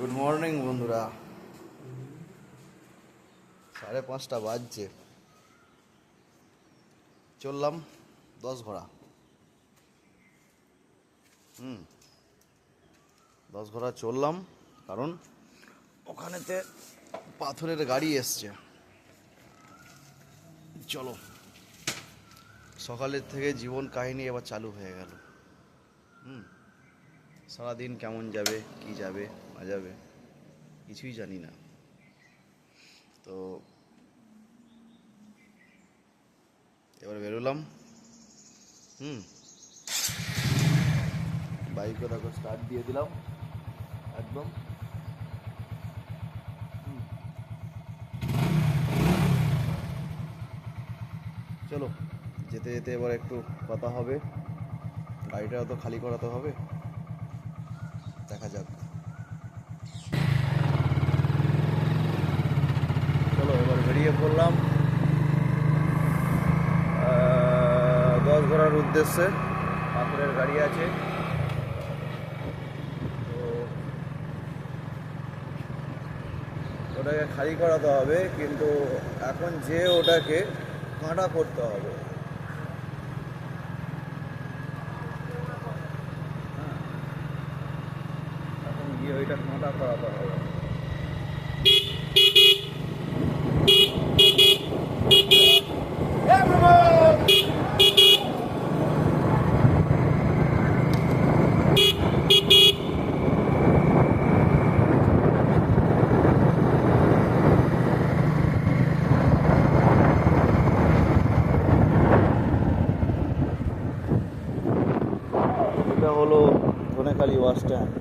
Good morning বন্ধুরা। সাড়ে পাঁচটা বাজছে। চললাম দশ ঘোড়া হুম। দশ ঘোড়া চললাম, কারণ ওখানেতে পাথরের গাড়ি এসছে। চলো। সকালের থেকে জীবন কাহিনী এবার চালু হয়ে গেল। হুম। সারাদিন কেমন যাবে, কি যাবে? না যাবে, কিছুই জানি না। তো এবার বেরোলাম। হুম। বাইকও দেখো স্টার্ট দিয়ে দিলাম, একদম। চলো, যেতে যেতে এবার একটু কথা হবে। গাড়িটাও তো খালি করাতে হবে। দেখা যাক চলো এবার বেরিয়ে পড়লাম। দশ ঘোরার উদ্দেশ্যে পাথরের গাড়ি আছে। তো ওটাকে খালি করাতে হবে, কিন্তু এখন যে ওটাকে কাঁটা করতে হবে। হ্যাঁ। এখন গিয়ে ওইটা কাঁটা করাতে হবে। ধনেখালি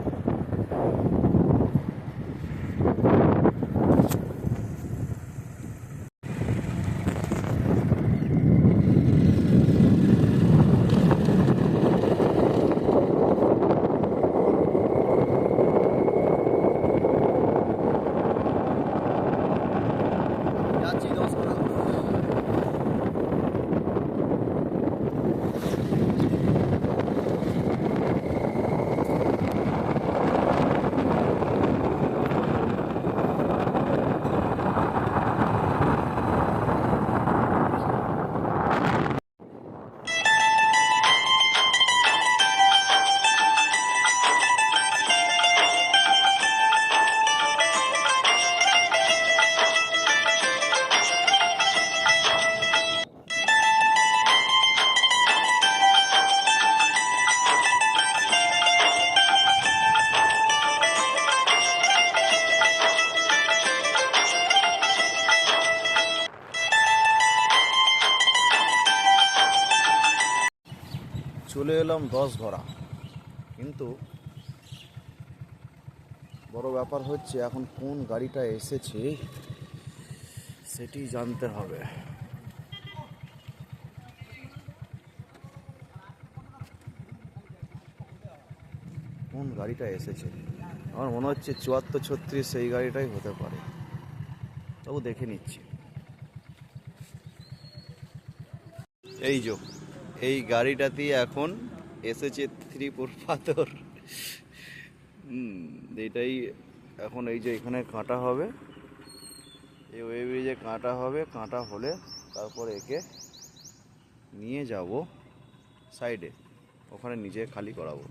এলাম দশ ঘোড়া। কিন্তু বড় ব্যাপার হচ্ছে এখন কোন গাড়িটা এসেছে সেটি জানতে হবে। কোন গাড়িটা এসেছে? আমার মনে হচ্ছে চুয়াত্তর ছত্রিশ সেই গাড়িটাই হতে পারে। তবু দেখে নিচ্ছি। এই যো, এই গাড়িটাতেই এখন এসেছে ত্রিপুর পাথর। হুম, এটাই এখন এই যে এখানে কাঁটা হবে। এই ওয়ে ব্রিজে কাঁটা হবে, কাঁটা হলে তারপর একে নিয়ে যাব সাইডে ওখানে নিজে খালি করাবো।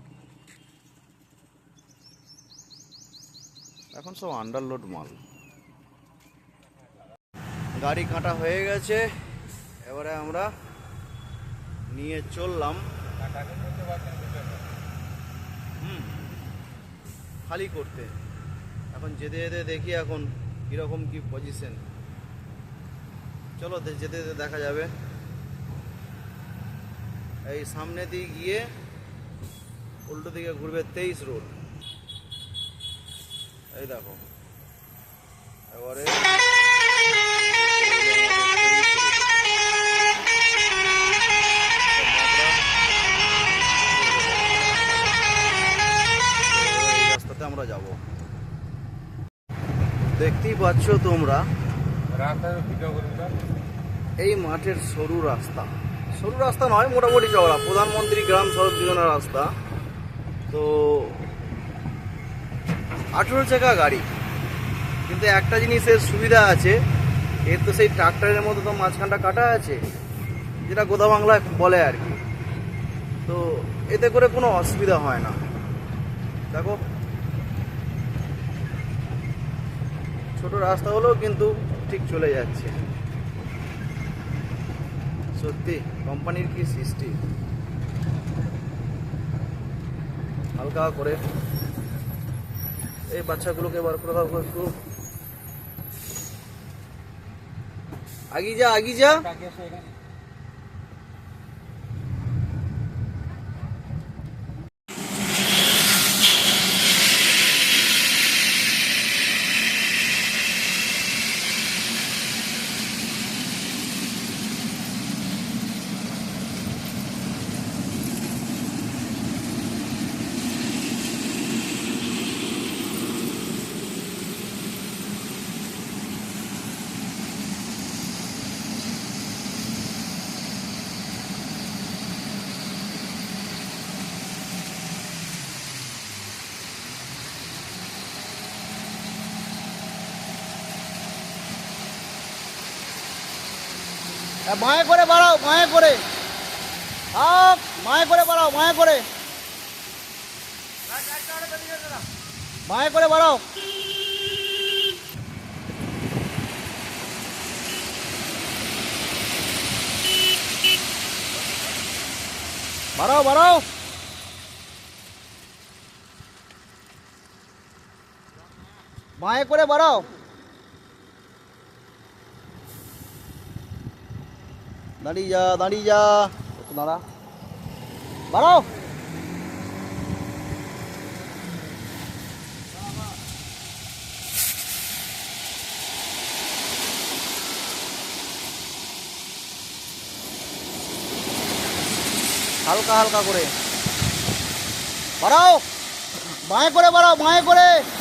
এখন সব আন্ডারলোড মাল। গাড়ি কাঁটা হয়ে গেছে। এবারে আমরা নিয়ে চললাম। হুম। খালি করতে। এখন যেতে যেতে দেখি এখন কীরকম কি পজিশন চলো যেতে যেতে দেখা যাবে। এই সামনে দিয়ে গিয়ে উল্টো দিকে ঘুরবে তেইশ রোড এই দেখো। এবারে দেখতেই পাচ্ছ তোমরা। এই মাঠের সরু রাস্তা। সরু রাস্তা নয় মোটামুটি চওড়া। প্রধানমন্ত্রী গ্রাম সড়ক যোজনা রাস্তা। তো আঠেরো চাকা গাড়ি। কিন্তু একটা জিনিসের সুবিধা আছে এর তো সেই ট্রাক্টরের মতো তো মাঝখানটা কাটা আছে যেটা গোদা বাংলায় বলে আর কি। তো এতে করে কোনো অসুবিধা হয় না। দেখো ছোট রাস্তা হলেও কিন্তু ঠিক চলে যাচ্ছে। সত্যি, কোম্পানির কি সৃষ্টি? হালকা করে। এই বাচ্চাগুলোকে বার করে দাও একটু। আগি যা আগি যা। মায়ে করে বাড়াও, মায়ে করে। আপ মায়ে করে বাড়াও, মায়ে করে। মায়ে করে বাড়াও। বাড়াও বাড়াও। মায়ে করে বাড়াও। দাঁড়িয়ে যা দাঁড়িয়ে যা। দাঁড়া। বাড়াও হালকা হালকা করে। বাড়াও। বাঁয়ে করে, বাড়াও, বাঁয়ে করে।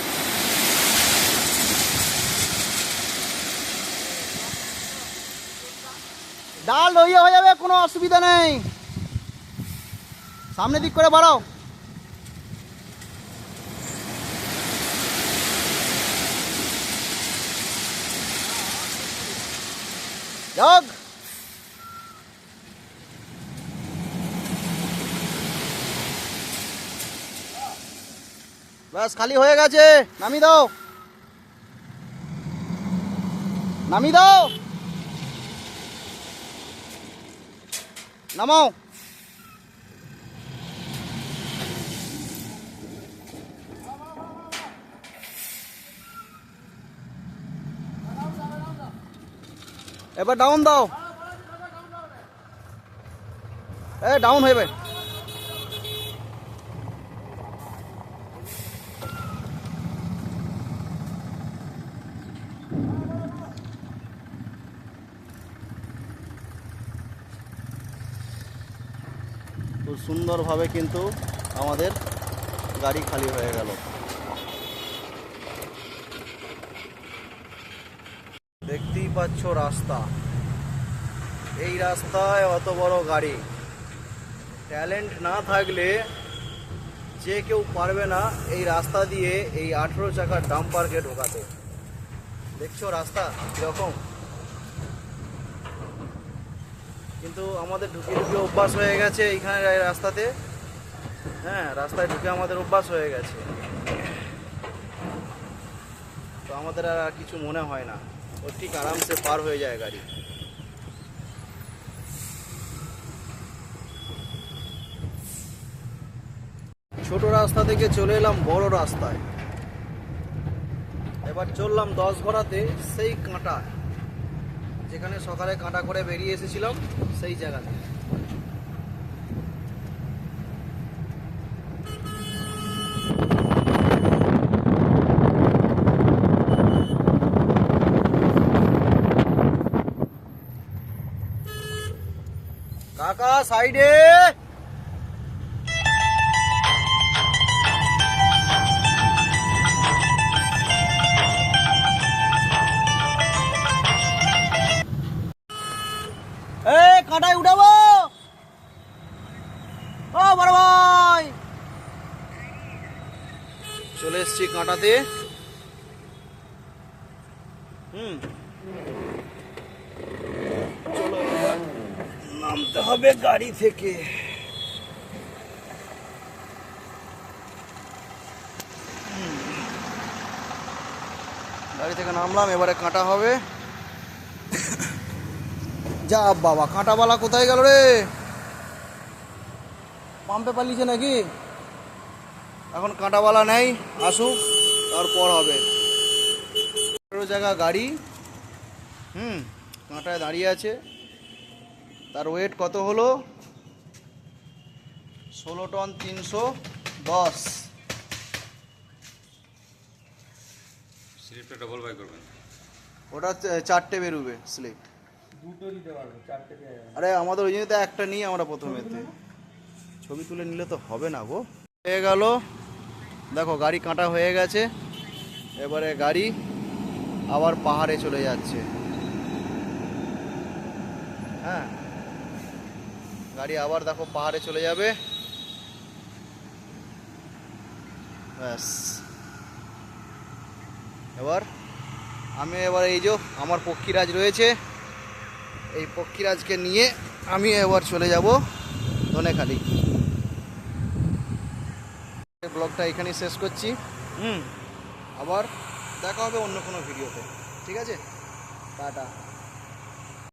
ডাল হয়ে হয়ে যাবে, কোনো অসুবিধা নেই। সামনে দিক করে বাড়াও। যাক ব্যাস, খালি হয়ে গেছে। নামি দাও। নামি দাও। nóng không? Ê, bắt đóng không đâu Ê, đóng không hay vậy? খুব সুন্দরভাবে কিন্তু আমাদের গাড়ি খালি হয়ে গেল। দেখতেই পাচ্ছ রাস্তা। এই রাস্তায় অত বড় গাড়ি। ট্যালেন্ট না থাকলে যে কেউ পারবে না এই রাস্তা দিয়ে এই আঠেরো চাকার ডাম্পারকে ঢোকাতে। দেখছ রাস্তা কীরকম? কিন্তু আমাদের ঢুকে ঢুকে অভ্যাস হয়ে গেছে এইখানে এই রাস্তাতে। হ্যাঁ রাস্তায় ঢুকে আমাদের অভ্যাস হয়ে গেছে। তো আমাদের আর কিছু মনে হয় না। ও ঠিক আরামসে পার হয়ে যায় গাড়ি। ছোট রাস্তা থেকে চলে এলাম বড় রাস্তায়। এবার চললাম দশ ঘোড়াতে সেই কাঁটা। যেখানে সকালে কাঁটা করে বেরিয়ে এসেছিলাম। সেই জায়গাতে কাকা সাইডে এ এসেছি কাঁটাতে। হুম। চলো নামতে হবে গাড়ি থেকে। গাড়ি থেকে নামলাম, এবারে কাঁটা হবে। যা বাবা কাঁটাবালা কোথায় গেল রে? পাম্পে পালিয়েছে নাকি? এখন কাঁটাওয়ালা নেই আসুক তারপর হবে। পনেরো জায়গা গাড়ি হুম কাঁটায় দাঁড়িয়ে আছে। তার ওয়েট কত হলো? ষোলো টন তিনশো দশ। স্লিপটা ডবল বাই করবেন। ওটা চারটে বেরোবে স্লিপ দুটো দিতে পারবেন চারটে আরে আমাদের ওই জন্য তো একটা নিই আমরা প্রথমেতে। ছবি তুলে নিলে তো হবে না গো। হয়ে গেল। দেখো, গাড়ি কাঁটা হয়ে গেছে। এবারে গাড়ি আবার পাহাড়ে চলে যাচ্ছে। হ্যাঁ। গাড়ি আবার দেখো পাহাড়ে চলে যাবে। ব্যাস। এবার আমি এবার এই যে আমার পক্ষীরাজ রয়েছে, এই পক্ষীরাজকে নিয়ে আমি এবার চলে যাব ধনেখালি। ব্লগটা এখানেই শেষ করছি। হুম। আবার দেখা হবে অন্য কোনো ভিডিওতে। ঠিক আছে? টাটা।